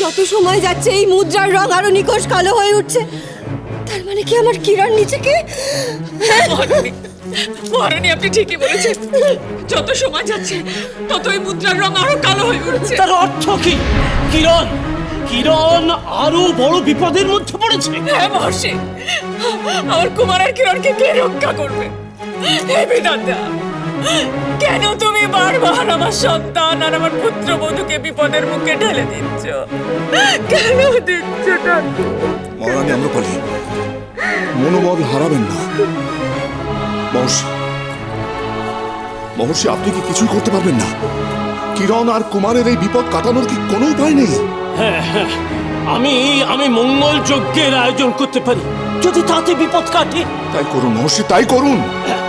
যত সময় যাচ্ছে এই মুদ্রার রং আরও নিকশ কালো হয়ে উঠছে। তার মানে কি আমার কিরণ নিচেকে মহারানী আপনি ঠিকই বলেছেন। যত সময় যাচ্ছে তত এই মুদ্রার রং আরও কালো হয়ে উঠছে। তার অর্থ কি? কিরণ কিরণ আরও বড় বিপদের মধ্যে পড়েছে? হ্যাঁ মহর্ষি। আমার কুমারের কিরণকে কে রক্ষা করবে? হে বিধাতা কেন তুমি বারবার আমার সন্তান আর আমার পুত্র বধূকে বিপদের মুখে ঢেলে দিচ্ছ? কেন দিচ্ছ? মহারানী আম্রপালি মনোবল হারাবেন না। মহর্ষি মহর্ষি আপনি কি কিছুই করতে পারবেন না? কিরণ আর কুমারের এই বিপদ কাটানোর কি কোনো উপায় নেই? হ্যাঁ হ্যাঁ। আমি আমি মঙ্গল যজ্ঞের আয়োজন করতে পারি। যদি তাতে বিপদ কাটে? তাই করুন মহর্ষি তাই করুন। হ্যাঁ,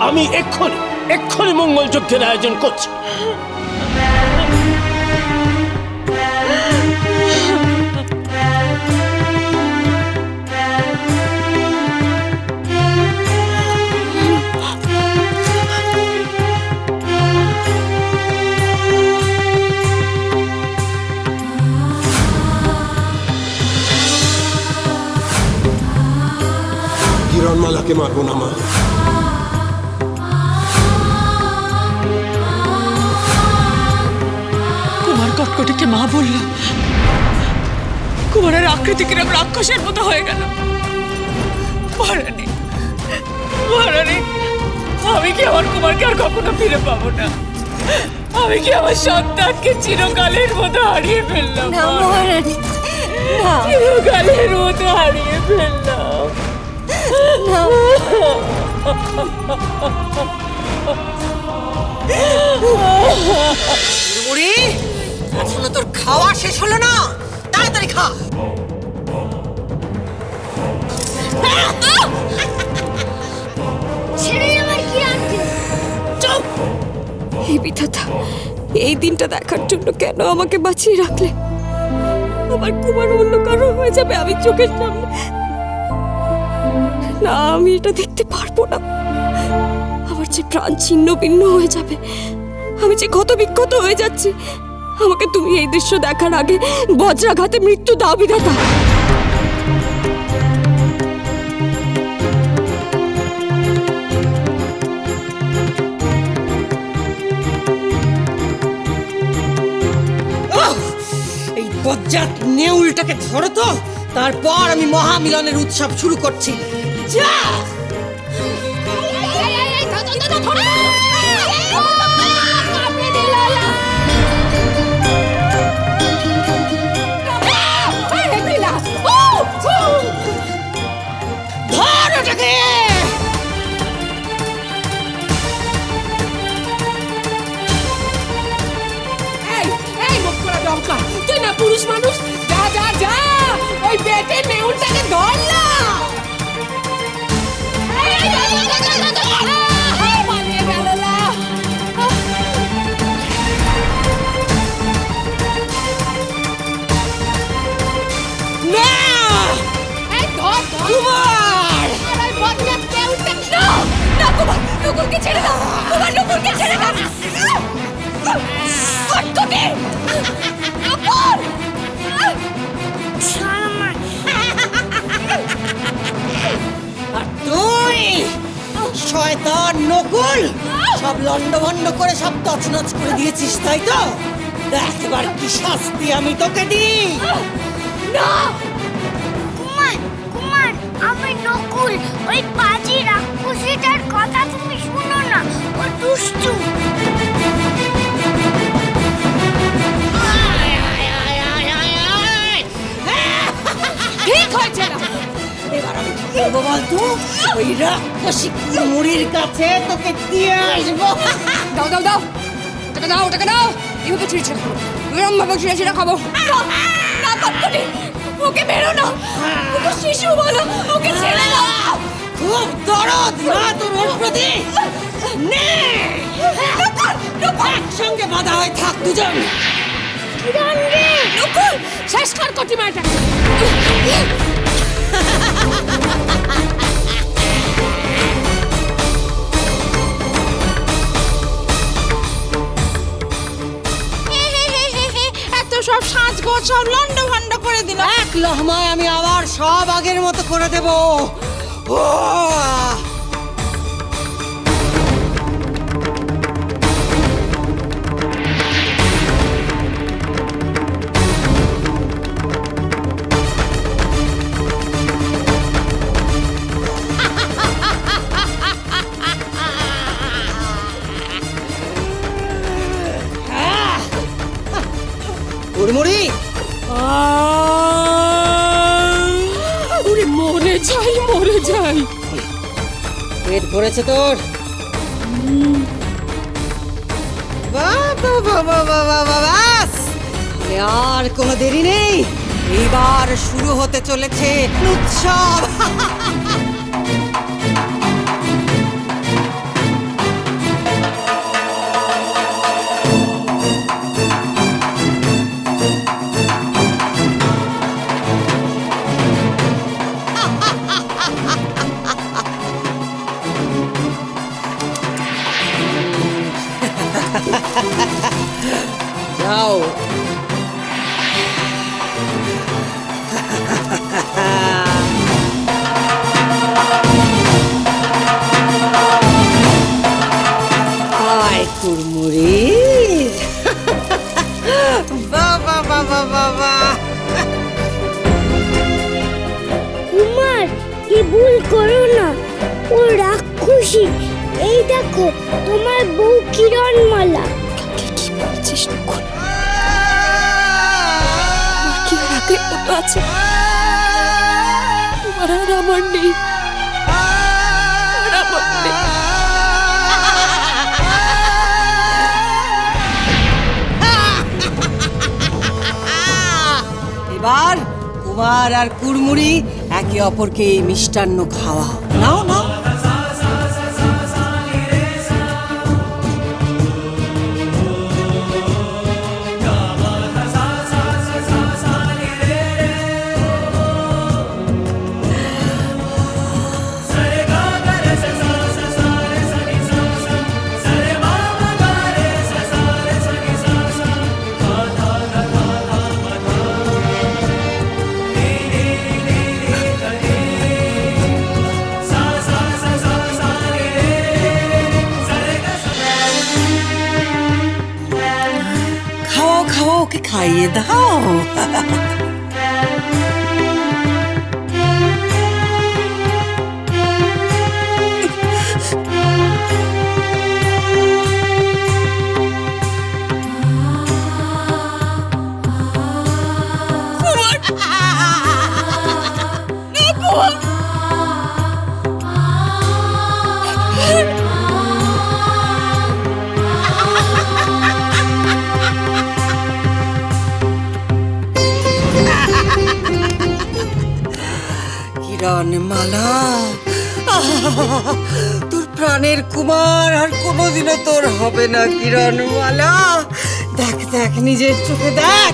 আমি এক্ষুনি এক্ষুনি মঙ্গল যজ্ঞের আয়োজন করছি। কিরণমালাকে মারবো না মা। কুমার কটকটিকে মা বলল কুমারের আকৃতি কিরম রাক্ষসের মতো হয়ে গেল। মহারানী মহারানী আমি কি আমার কুমারকে আর কখনো ফিরে পাবো না? আমি কি আমার সন্তানকে চিরকালের মতো হারিয়ে ফেললাম না মহারানী না। চিরকালের মতো হারিয়ে ফেললাম। না বুড়ি এখনও তোর খাওয়া শেষ হলো না। তাড়াতাড়ি খা। বিধাতা, এই দিনটা দেখার জন্য কেন আমাকে বাঁচিয়ে রাখলে? আমার কুমার অন্য কারও হয়ে যাবে আমি চোখের সামনে। না, আমি এটা দেখতে পারব না। আমার যে প্রাণ ছিন্ন ভিন্ন হয়ে যাবে, আমি যে ক্ষত বিক্ষত হয়ে যাচ্ছি, আমাকে তুমি এই দৃশ্য দেখার আগে বজ্রাঘাতে মৃত্যু বিধাতা। ওহ! এই বজ্জাত নেউলটাকে ধরো তো, তারপর আমি মহামিলনের উৎসব শুরু করছি। 자! 아이, 아이, 아이, 아이, 더, 더, 더, 더, 돌아! সব লন্ড লন্ডভন্ড করে সব তছনছ করে দিয়েছিস তাই তো দেখ এবার কি শাস্তি আমি তোকে দিই না কুমার কুমার আমি নকুল ওই পাজি রাক্ষসীটার কথা তুমি শুনো না ও দুষ্টু ঠিক হয়েছে না আমি কি করব বলতো ওই রাক্ষসী মুড়ির কাছে তোকে দিয়ে আসব। দাও দাও দাও। টাকা দাও টাকা দাও। এভাবে ছিঁড়ছে এরম ভাবে ছিঁড়ে ছিঁড়ে খাব। না কটকটি ওকে বেরো না। ওকে শিশু বলো ওকে ছেড়ে দাও। খুব দরদ না তোর ওর প্রতি। নে। একসঙ্গে বাধা হয়ে থাক দুজন। শেষ কর কটি মাটা সব সাজগোজ সব লন্ড ভন্ড করে দিল। এক লহমায় আমি আবার সব আগের মতো করে দেবো। মুড়মুড়ি ওরে মরে যাই মরে যাই। পেট ভরেছে তোর। আর কোনো দেরি নেই। এবার শুরু হতে চলেছে উৎসব। যাও আয় কুড়মুড়ি। বাবা বাবা বাবা কুমার কি ভুল করো না। ও রাক্ষসী। এই দেখো তোমার বউ কিরণমালা। কি বলছিস? নকুল? আর আছে। তোমার আর আমার নেই। এবার কুমার আর কুড়মুড়ি একে অপরকে এই মিষ্টান্ন খাওয়া 哈哈。কিরণ মালা। তোর প্রাণের কুমার আর কোনোদিনও তোর হবে না কিরণ মালা দেখ দেখ, নিজের চোখে দেখ।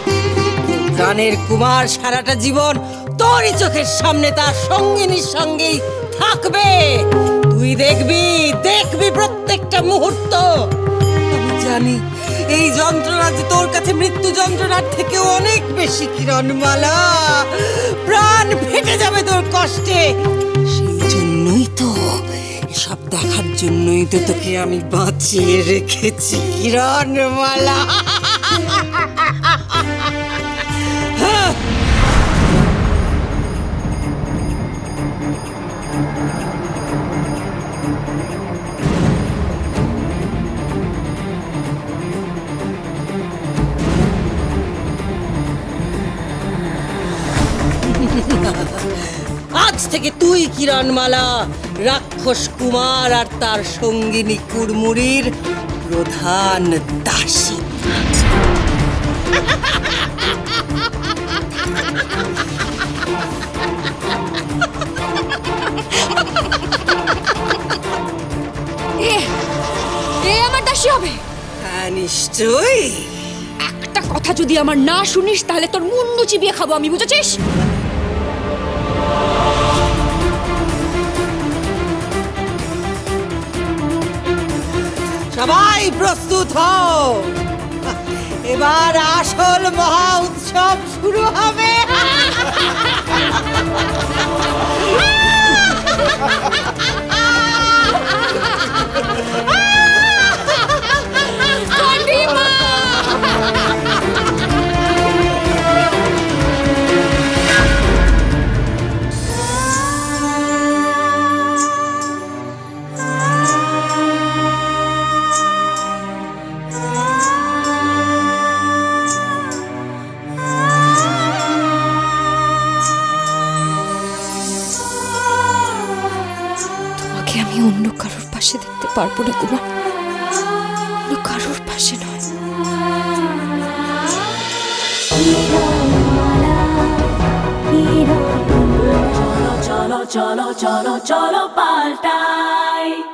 প্রাণের কুমার সারাটা জীবন তোরই চোখের সামনে, তার সঙ্গিনীর সঙ্গেই থাকবে। তুই দেখবি দেখবি প্রত্যেকটা মুহূর্ত। আমি জানি এই যন্ত্রণা যে তোর কাছে মৃত্যু যন্ত্রণার থেকে অনেক বেশি কিরণমালা। প্রাণ ফেটে যাবে তোর কষ্টে। সেই জন্যই তো সব দেখার জন্যই তো তোকে আমি বাঁচিয়ে রেখেছি কিরণমালা। থেকে তুই কিরণমালা রাক্ষস কুমার আর তার সঙ্গিনী কুড়মুড়ির প্রধান দাসী। এ এ আমার দাসী হবে। হ্যাঁ নিশ্চয়ই। একটা কথা যদি আমার না শুনিস তাহলে তোর মুন্ডু চিবিয়ে খাব আমি বুঝেছিস? সবাই প্রস্তুত হও। এবার আসল মহা উৎসব শুরু হবে। আমি অন্য কারোর পাশে দেখতে পারব না, কুমার অন্য কারোর পাশে নয় চলো চলো চলো চলো paltai.